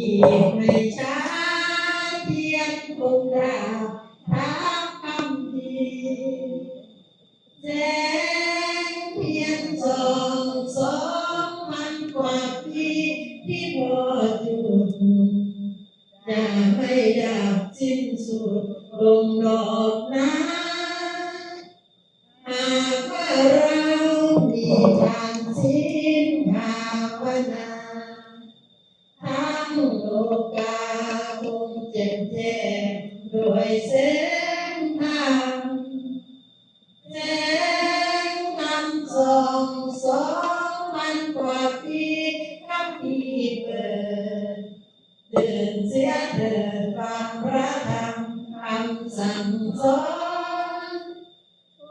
อีกไม่ช้าเพียงคงดาวทักคำพีแสงเพียงสองสองมันก องสองมันกว่าปีกับปีเกิดตื่นเสียเถิดฟังพระธรรมคำสั่งสอน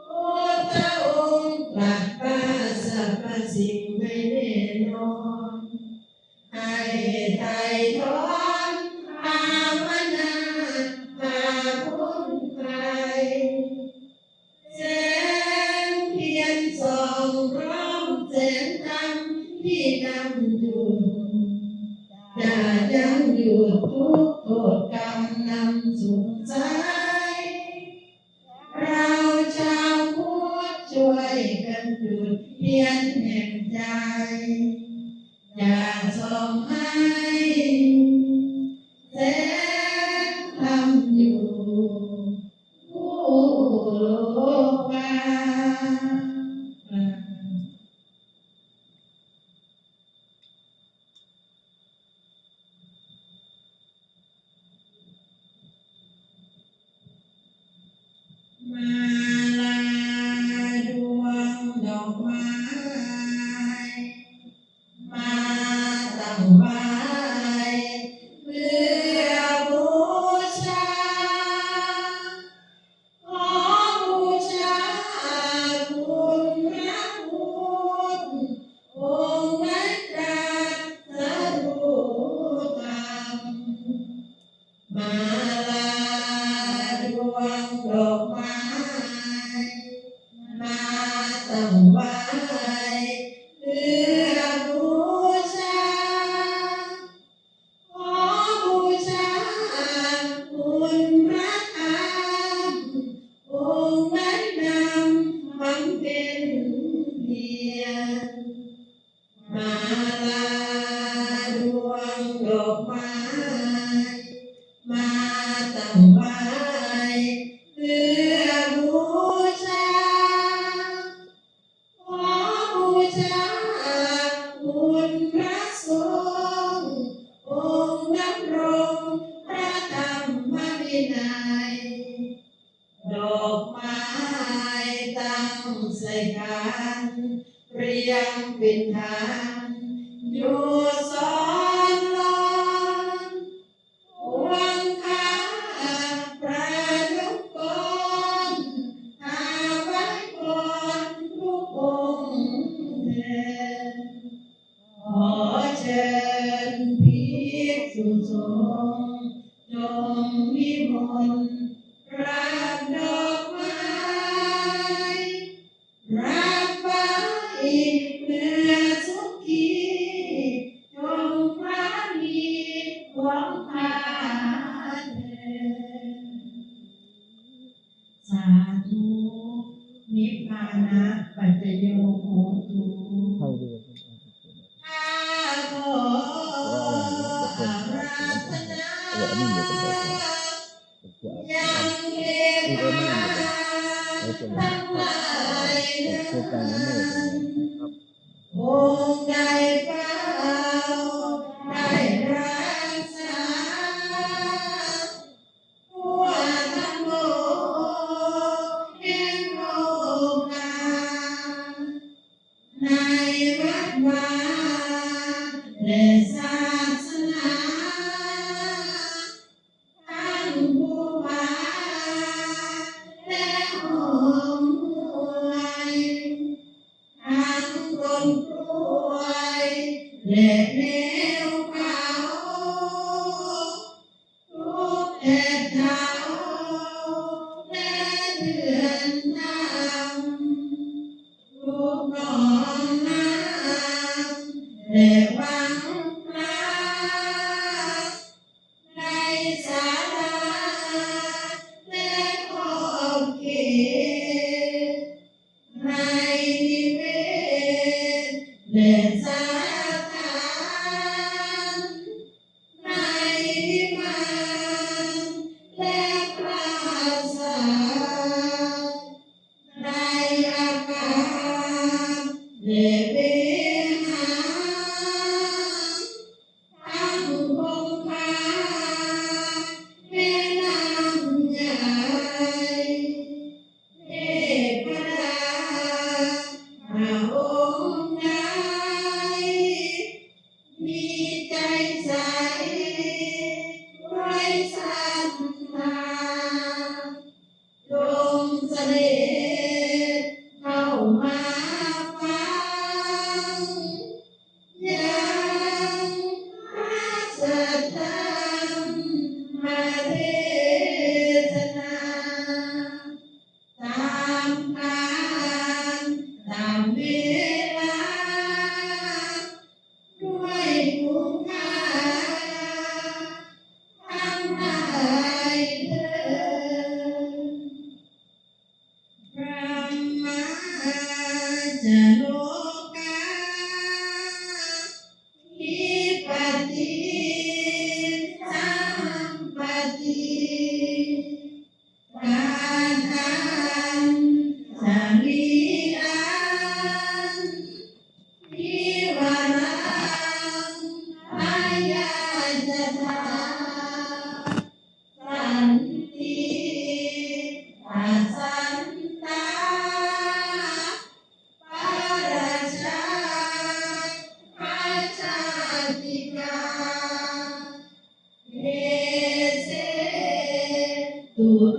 พุทธองค์ตรัสว่าสรรพสิ่งไม่แน่นอนให้ไถ่ถอนภาวนาหาพ้นภัยแสงเพียรส่องร้อง แสงธรรมที่นำอยู่จะยังอยู่ทุกโทษกรรมนำสุขใจเราชาวพุทธช่วยกันหยุดเพียนแห่งใจ ม รียงเป็นทางอยู่สอนลอนวงคาประลุกกนหาไว้ก่อนทุกองค์เถิดขอเชิญภิกษุสงจงวิมลรับดอกไม้ ธุนิพพานะปัจจโยโหตุเข้าเรือข้าขออาราธนายังเทวดาทั้งหลายนั้นอ ทุก ตุ